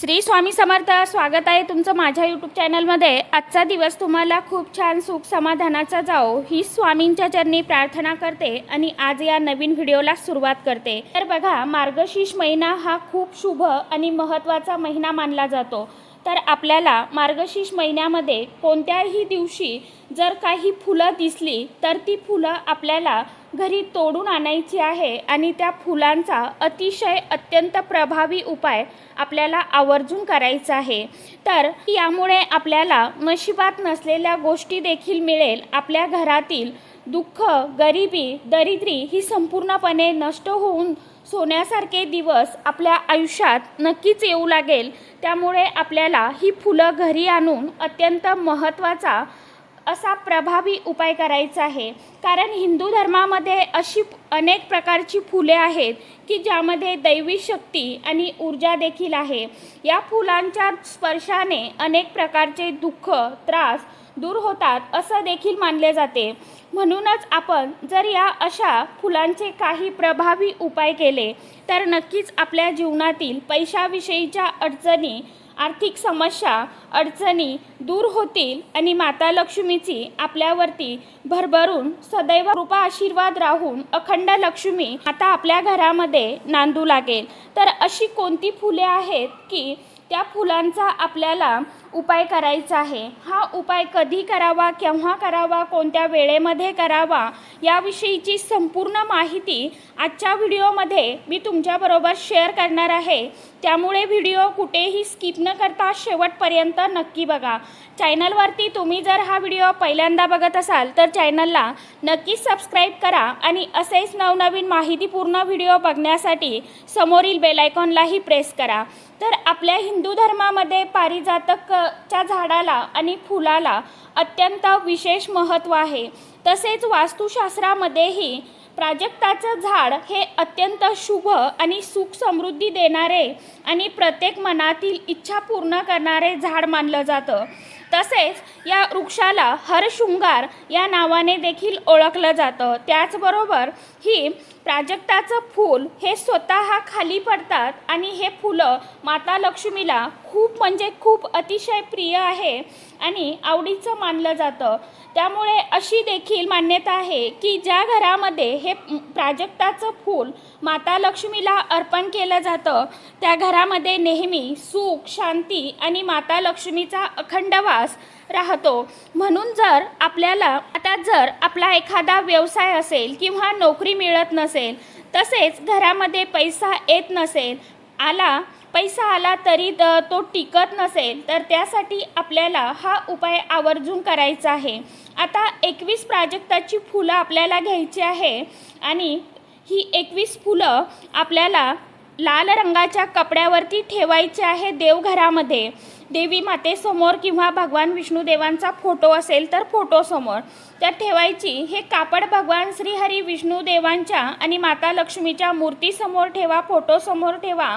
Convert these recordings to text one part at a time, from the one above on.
श्री स्वामी समर्थ स्वागत आहे तुमचं माझ्या यूट्यूब चॅनलमध्ये आजचा दिवस तुम्हाला खूप छान सुख समाधानाचा जाओ. ही स्वामींच्या चरणी प्रार्थना करते आणि आज या नवीन व्हिडिओला सुरुवात करते. तर बघा मार्गशीर्ष महिना हा खूप शुभ आणि महत्त्वाचा महिना मानला जातो. तर आपल्याला मार्गशीर्ष महिन्यामध्ये कोणत्याही दिवशी जर काही फुलं दिसली तर ती फुलं आपल्याला घरी तोडून आणायची आहे आणि त्या फुलांचा अतिशय अत्यंत प्रभावी उपाय आपल्याला आवर्जून करायचा आहे. तर यामुळे आपल्याला नशिबात नसलेल्या गोष्टी देखील मिळेल. आपल्या घरातील दुःख गरिबी दरिद्री ही संपूर्णपणे नष्ट होऊन सोन्यासारखे दिवस आपल्या आयुष्यात नक्कीच येऊ लागेल. त्यामुळे आपल्याला ही फुलं घरी आणून अत्यंत महत्त्वाचा असा प्रभावी उपाय करायचा आहे. कारण हिंदू धर्मामध्ये अशी अनेक प्रकारची फुले आहेत की ज्यामध्ये दैवी शक्ती आणि ऊर्जा देखील आहे. या फुलांच्या स्पर्शाने अनेक प्रकारचे दुःख त्रास दूर होतात असं देखील मानले जाते. म्हणूनच आपण जर या अशा फुलांचे काही प्रभावी उपाय केले तर नक्कीच आपल्या जीवनातील पैशाविषयीच्या अडचणी आर्थिक समस्या अडचणी दूर होतील आणि माता लक्ष्मीची आपल्यावरती भरभरून सदैव कृपा आशीर्वाद राहून अखंड लक्ष्मी आता आपल्या घरामध्ये नांदू लागेल. तर अशी कोणती फुले आहेत की त्या फुलांचा आपल्याला उपाय करायचा आहे. हा उपाय कधी करावा केव्हा करावा कोणत्या वेळेमध्ये करावा याविषयीची संपूर्ण माहिती आजच्या व्हिडिओमध्ये मी तुमच्याबरोबर शेअर करणार आहे. त्यामुळे व्हिडिओ कुठेही स्किप न करता शेवटपर्यंत नक्की बघा. चॅनलवरती तुम्ही जर हा व्हिडिओ पहिल्यांदा बघत असाल तर चॅनलला नक्कीच सबस्क्राईब करा आणि असेच नवनवीन माहितीपूर्ण व्हिडिओ बघण्यासाठी समोरील बेलायकॉनलाही प्रेस करा. तर आपल्या हिंदू धर्मामध्ये पारिजातक च्या झाडाला आणि फुलाला अत्यंत विशेष महत्त्व आहे. तसेच वास्तुशास्त्रामध्येही प्राजक्ताचं झाड हे अत्यंत शुभ आणि सुख समृद्धी देणारे आणि प्रत्येक मनातील इच्छा पूर्ण करणारे झाड मानलं जातं. तसेच या वृक्षाला हरशृंगार या नावाने देखील ओळखलं जातं. त्याचबरोबर ही प्राजक्ताचं फूल हे स्वतः खाली पडतात आणि हे फुलं माता लक्ष्मीला खूप म्हणजे खूप अतिशय प्रिय आहे आणि आवडीचं मानलं जातं. त्यामुळे अशी देखील मान्यता आहे की ज्या घरामध्ये हे प्राजक्ताचं फूल माता लक्ष्मीला अर्पण केलं जातं त्या घरामध्ये नेहमी सुख शांती आणि माता लक्ष्मीचा अखंड वास राहतो. म्हणून जर आपल्याला आता जर आपला एखादा व्यवसाय असेल किंवा नोकरी मिळत नसेल तसेच घरामध्ये पैसा येत नसेल आला पैसा आला तरी त तो टिकत नसेल तर त्यासाठी आपल्याला हा उपाय आवर्जून करायचा आहे. आता एकवीस प्राजक्ताची फुलं आपल्याला घ्यायची आहे आणि ही एकवीस फुलं आपल्याला लाल रंगाच्या कपड्यावरती ठेवायची आहे देवघरामध्ये. देवी मातेसमोर किंवा भगवान विष्णुदेवांचा फोटो असेल तर फोटोसमोर त्यात ठेवायची हे कापड भगवान श्रीहरी विष्णुदेवांच्या आणि माता लक्ष्मीच्या मूर्तीसमोर ठेवा फोटोसमोर ठेवा.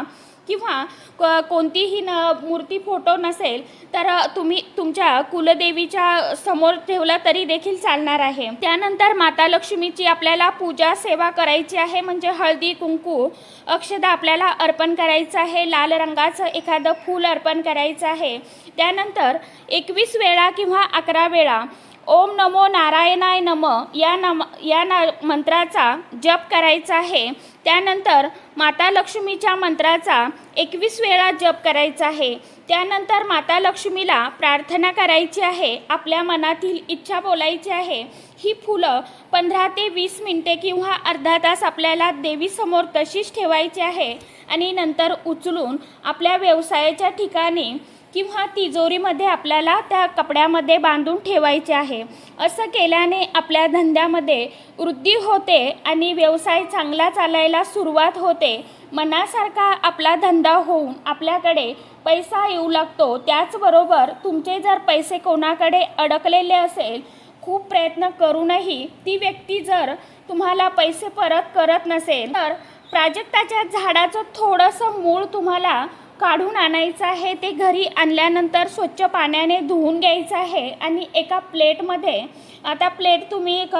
किंवा क कोणतीही न मूर्ती फोटो नसेल तर तुम्ही तुमच्या कुलदेवीच्या समोर ठेवला तरी देखील चालणार आहे. त्यानंतर माता लक्ष्मीची आपल्याला पूजा सेवा करायची आहे म्हणजे हळदी कुंकू अक्षदा आपल्याला अर्पण करायचं आहे लाल रंगाचं एखादं फूल अर्पण करायचं आहे. त्यानंतर एकवीस वेळा किंवा अकरा वेळा ओम नमो नारायणाय नम या नम या ना मंत्राचा जप करायचा आहे. त्यानंतर माता लक्ष्मीच्या मंत्राचा एकवीस वेळा जप करायचा आहे. त्यानंतर माता लक्ष्मीला प्रार्थना करायची आहे. आपल्या मनातील इच्छा बोलायची आहे. ही फुलं पंधरा ते वीस मिनटे किंवा अर्धा तास आपल्याला देवीसमोर तशीच ठेवायची आहे. आणि नंतर उचलून आपल्या व्यवसायाच्या ठिकाणी किंवा तिजोरीमध्ये आपल्याला त्या कपड्यामध्ये बांधून ठेवायचे आहे. असं केल्याने आपल्या धंद्यामध्ये वृद्धी होते आणि व्यवसाय चांगला चालायला सुरुवात होते. मनासारखा आपला धंदा होऊन आपल्याकडे पैसा येऊ लागतो. त्याचबरोबर तुमचे जर पैसे कोणाकडे अडकलेले असेल खूप प्रयत्न करूनही ती व्यक्ती जर तुम्हाला पैसे परत करत नसेल तर प्राजक्ताच्या झाडाचं थोडंसं मूळ तुम्हाला काढून आणायचं आहे ते घरी आणल्यानंतर स्वच्छ पाण्याने धुवून घ्यायचं आहे आणि एका प्लेटमध्ये आता प्लेट तुम्ही एक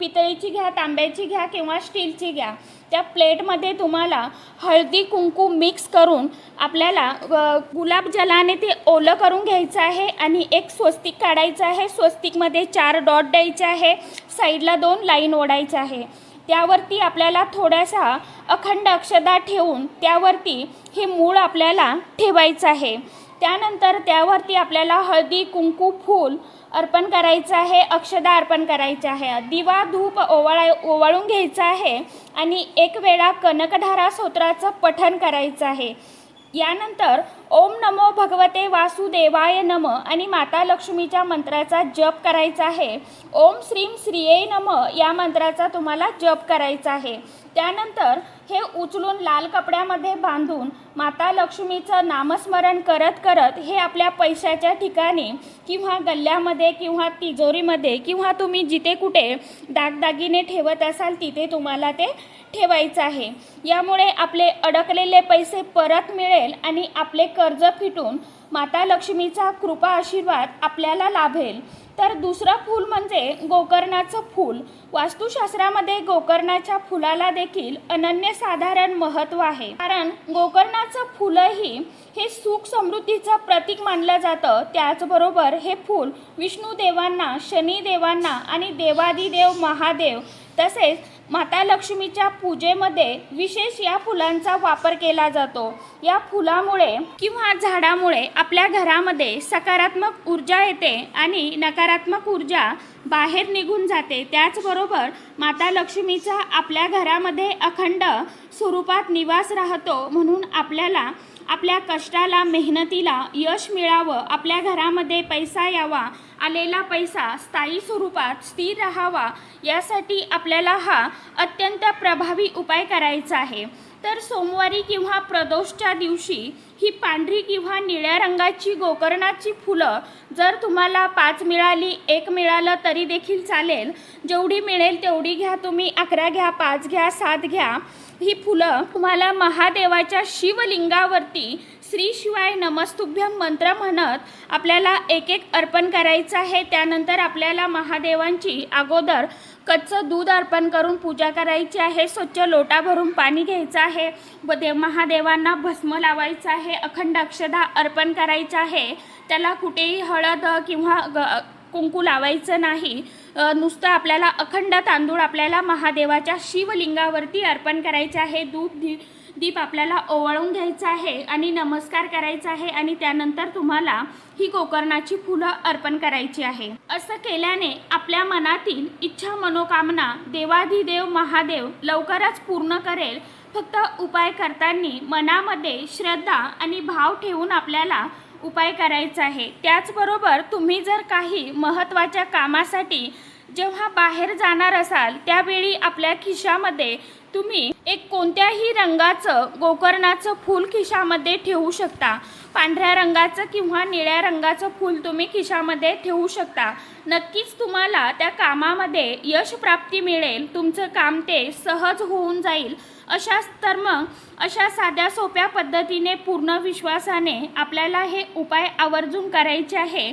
पितळीची घ्या तांब्याची घ्या किंवा स्टीलची घ्या. त्या प्लेटमध्ये तुम्हाला हळदी कुंकू मिक्स करून आपल्याला अ, गुलाबजलाने ते ओलं करून घ्यायचं आहे आणि एक स्वस्तिक काढायचं आहे. स्वस्तिकमध्ये चार डॉट द्यायचे आहे. साईडला दोन लाईन ओढायचं आहे. त्यावरती आपल्याला थोडासा अखंड अक्षदा ठेवून त्यावरती हे मूळ आपल्याला ठेवायचं आहे. त्यानंतर त्यावरती आपल्याला हळदी कुंकू फूल अर्पण करायचं आहे अक्षदा अर्पण करायचं आहे. दिवा धूप ओवाळा ओवाळून घ्यायचं आहे आणि एक वेळा कनकधारा स्तोत्राचं पठण करायचं आहे. यानंतर ओम नमो भगवते वासुदेवाय नम आणि माता लक्ष्मीच्या मंत्राचा जप करायचा आहे. ओम श्रीम श्रीये नम या मंत्राचा तुम्हाला जप करायचा आहे. त्यानंतर हे उचलून लाल कपड्यामध्ये बांधून माता लक्ष्मीचं नामस्मरण करत करत हे आपल्या पैशाच्या ठिकाणी किंवा गल्ल्यामध्ये किंवा तिजोरीमध्ये किंवा तुम्ही जिथे कुठे दागदागिने ठेवत असाल तिथे तुम्हाला ते ठेवायचं आहे. यामुळे आपले अडकलेले पैसे परत मिळेल आणि आपले कर्ज फिटून माता लक्ष्मीचा कृपा आशीर्वाद आपल्याला लाभेल. तर दुसरं फूल म्हणजे गोकर्णाचं फूल. वास्तुशास्त्रामध्ये गोकर्णाच्या फुलाला देखील अनन्यसाधारण महत्त्व आहे. कारण गोकर्णाचं फुलंही हे सुख समृद्धीचं प्रतीक मानलं जातं. त्याचबरोबर हे फूल विष्णू देवांना शनिदेवांना आणि देवादिदेव महादेव तसेच माता लक्ष्मीच्या पूजेमध्ये विशेष या फुलांचा वापर केला जातो. या फुलामुळे किंवा झाडामुळे आपल्या घरामध्ये सकारात्मक ऊर्जा येते आणि नकारात्मक ऊर्जा बाहेर निघून जाते. त्याचबरोबर माता लक्ष्मीचा आपल्या घरामध्ये अखंड स्वरूपात निवास राहतो म्हणून आपल्याला आपल्या कष्टाला मेहनतीला यश मिळावं आपल्या घरामध्ये पैसा यावा आलेला पैसा स्थायी स्वरूपात स्थिर राहावा यासाठी आपल्याला हा अत्यंत प्रभावी उपाय करायचा आहे. तर सोमवारी किंवा प्रदोषच्या दिवशी ही पांढरी किंवा निळ्या रंगाची गोकर्णाची फुलं जर तुम्हाला पाच मिळाली एक मिळालं तरी देखील चालेल. जेवढी मिळेल तेवढी घ्या तुम्ही अकरा घ्या पाच घ्या सात घ्या. ही फुलं तुम्हाला महादेवाच्या शिवलिंगावरती श्री शिवाय नमस्तुभ्यम मंत्र म्हणत आपल्याला एक एक अर्पण करायचं आहे. त्यानंतर आपल्याला महादेवांची अगोदर कच्चं दूध अर्पण करून पूजा करायची आहे. स्वच्छ लोटा भरून पाणी घ्यायचं आहे. व देव महादेवांना भस्म लावायचं आहे. अखंड अक्षदा अर्पण करायचं आहे. त्याला कुठेही हळद किंवा ग कुंकू लावायचं नाही. नुसतं आपल्याला अखंड तांदूळ आपल्याला महादेवाच्या शिवलिंगावरती अर्पण करायचे आहे. दूध दी दीप आपल्याला ओवाळून घ्यायचा आहे आणि नमस्कार करायचा आहे आणि त्यानंतर तुम्हाला ही गोकर्णाची फुलं अर्पण करायची आहे. असं केल्याने आपल्या मनातील इच्छा मनोकामना देवाधिदेव महादेव लवकरच पूर्ण करेल. फक्त उपाय करताना मनामध्ये श्रद्धा आणि भाव ठेवून आपल्याला उपाय करायचा आहे. त्याचबरोबर तुम्ही जर काही महत्त्वाच्या कामासाठी जेव्हा बाहेर जाणार असाल त्यावेळी आपल्या खिशामध्ये तुम्ही एक कोणत्याही रंगाचं गोकर्णाचं फूल खिशामध्ये ठेवू शकता. पांढऱ्या रंगाचं किंवा निळ्या रंगाचं फूल तुम्ही खिशामध्ये ठेवू शकता. नक्कीच तुम्हाला त्या कामामध्ये यश प्राप्ती मिळेल तुमचं काम ते सहज होऊन जाईल. अशाच तर मग अशा साध्या सोप्या पद्धतीने पूर्ण विश्वासाने आपल्याला हे उपाय आवर्जून करायचे आहे.